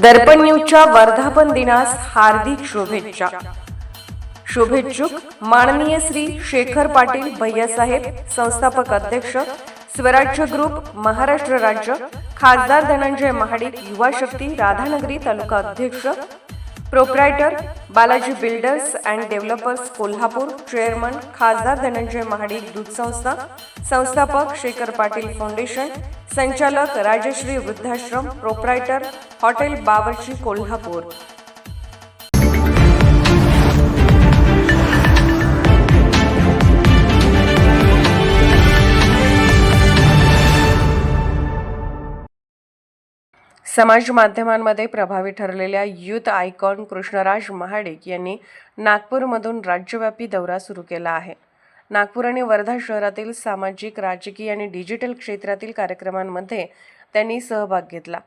दर्पण न्यूजच्या वर्धापन दिनास हार्दिक शुभेच्छा. शुभेच्छुक माननीय श्री शेखर पाटील भैयासाहेब संस्थापक अध्यक्ष स्वराज्य ग्रुप महाराष्ट्र राज्य खासदार धनंजय महाडिक युवा शक्ती राधानगरी तालुका अध्यक्ष proprietor Balaji builders and developers Kolhapur chairman खासदार धनंजय महाडिक दूध संस्था संस्थापक शेखर पाटील फाउंडेशन संचालक राजश्री वृद्धाश्रम प्रोप्रायटर हॉटेल बावर्ची कोल्हापूर. समाज माध्यमांमध्ये प्रभावी ठरलेल्या युथ आयकॉन कृष्णराज महाडिक यांनी नागपूरमधून राज्यव्यापी दौरा सुरू केला आहे. नागपूर आणि वर्धा शहरातील सामाजिक राजकीय आणि डिजिटल क्षेत्रातील कार्यक्रमांमध्ये त्यांनी सहभाग घेतला.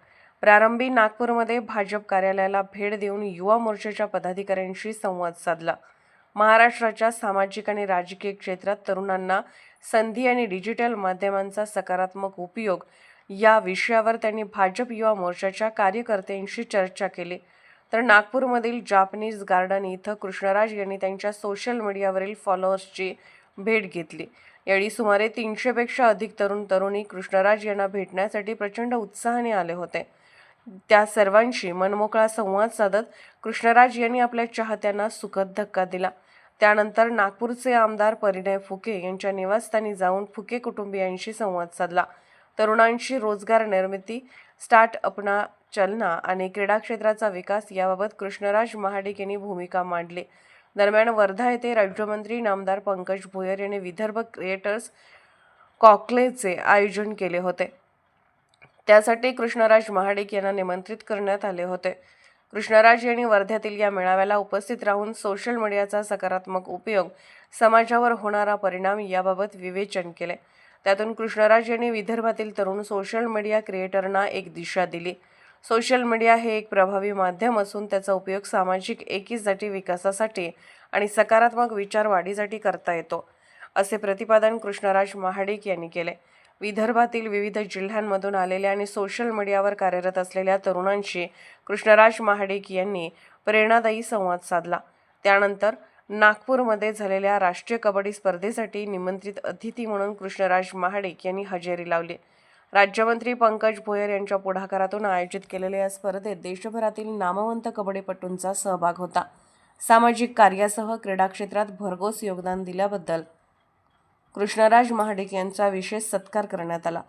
प्रारंभी नागपूरमध्ये भाजप कार्यालयाला भेट देऊन युवा मोर्चाच्या पदाधिकाऱ्यांशी संवाद साधला. महाराष्ट्राच्या सामाजिक आणि राजकीय क्षेत्रात तरुणांना संधी आणि डिजिटल माध्यमांचा सकारात्मक उपयोग या विषयावर त्यांनी भाजप युवा मोर्चाच्या कार्यकर्त्यांशी चर्चा केली. तर नागपूरमधील जापनीज गार्डन इथं कृष्णराज यांनी त्यांच्या सोशल मीडियावरील फॉलोअर्सची भेट घेतली. यावेळी सुमारे तीनशेपेक्षा अधिक तरुण तरुणी कृष्णराज यांना भेटण्यासाठी प्रचंड उत्साहाने आले होते. त्या सर्वांशी मनमोकळा संवाद साधत कृष्णराज यांनी आपल्या चाहत्यांना सुखद धक्का दिला. त्यानंतर नागपूरचे आमदार परिणय फुके यांच्या निवासस्थानी जाऊन फुके कुटुंबियांशी संवाद साधला. तरुणांशी रोजगार निर्मिती स्टार्टअपना चलना आणि क्रीडा क्षेत्राचा विकास याबाबत कृष्णराज महाडिक यांनी भूमिका मांडली. दरम्यान वर्धा येथे राज्यमंत्री नामदार पंकज भोयर यांनी विदर्भ क्रिएटर्स कॉकलेचे आयोजन केले होते. त्यासाठी कृष्णराज महाडिक यांना निमंत्रित करण्यात आले होते. कृष्णराज यांनी वर्ध्यातील या मेळाव्याला उपस्थित राहून सोशल मीडियाचा सकारात्मक उपयोग समाजावर होणारा परिणाम याबाबत विवेचन केले. त्यातून कृष्णराज यांनी विदर्भातील तरुण सोशल मीडिया क्रिएटरना एक दिशा दिली. सोशल मीडिया हे एक प्रभावी माध्यम असून त्याचा उपयोग सामाजिक एकीसाठी विकासासाठी आणि सकारात्मक विचार वाढीसाठी करता येतो असे प्रतिपादन कृष्णराज महाडिक यांनी केले. विदर्भातील विविध जिल्ह्यांमधून आलेल्या आणि सोशल मीडियावर कार्यरत असलेल्या तरुणांशी कृष्णराज महाडिक यांनी प्रेरणादायी संवाद साधला. त्यानंतर नागपूरमध्ये झालेल्या राष्ट्रीय कबड्डी स्पर्धेसाठी निमंत्रित अतिथी म्हणून कृष्णराज महाडिक यांनी हजेरी लावली. राज्यमंत्री पंकज भोयर यांच्या पुढाकारातून आयोजित केलेल्या या स्पर्धेत देशभरातील नामवंत कबड्डीपटूंचा सहभाग होता. सामाजिक कार्यासह क्रीडा क्षेत्रात भरघोस योगदान दिल्याबद्दल कृष्णराज महाडिक यांचा विशेष सत्कार करण्यात आला.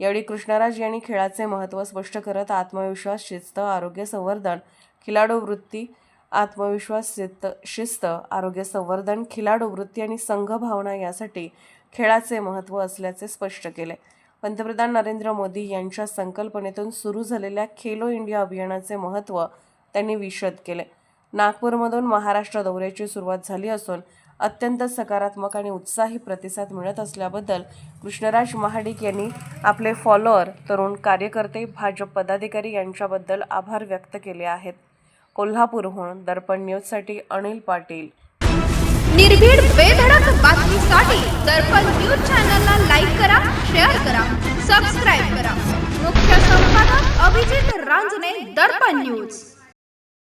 यावेळी कृष्णराज यांनी खेळाचे महत्त्व स्पष्ट करत आत्मविश्वास शिस्त आरोग्य संवर्धन खिलाडू वृत्ती आत्मविश्वास शिस्त शिस्त आरोग्य संवर्धन खिलाडू वृत्ती आणि संघभावना यासाठी खेळाचे महत्त्व असल्याचे स्पष्ट केले. पंतप्रधान नरेंद्र मोदी यांच्या संकल्पनेतून सुरू झालेल्या खेलो इंडिया अभियानाचे महत्त्व त्यांनी विशद केले. नागपूरमधून महाराष्ट्र दौऱ्याची सुरुवात झाली असून अत्यंत सकारात्मक आणि उत्साही प्रतिसाद मिळत असल्याबद्दल कृष्णराज महाडिक यांनी आपले फॉलोअर तरुण कार्यकर्ते भाजप पदाधिकारी यांच्याबद्दल आभार व्यक्त केले आहेत. कोल्हापूरहून दर्पण न्यूजसाठी अनिल पाटील. निर्भीड बेधडक बातमीसाठी दर्पण न्यूज चॅनलला लाईक करा शेअर करा सबस्क्राईब करा. मुख्य संपादक अभिजित रांजणे दर्पण न्यूज.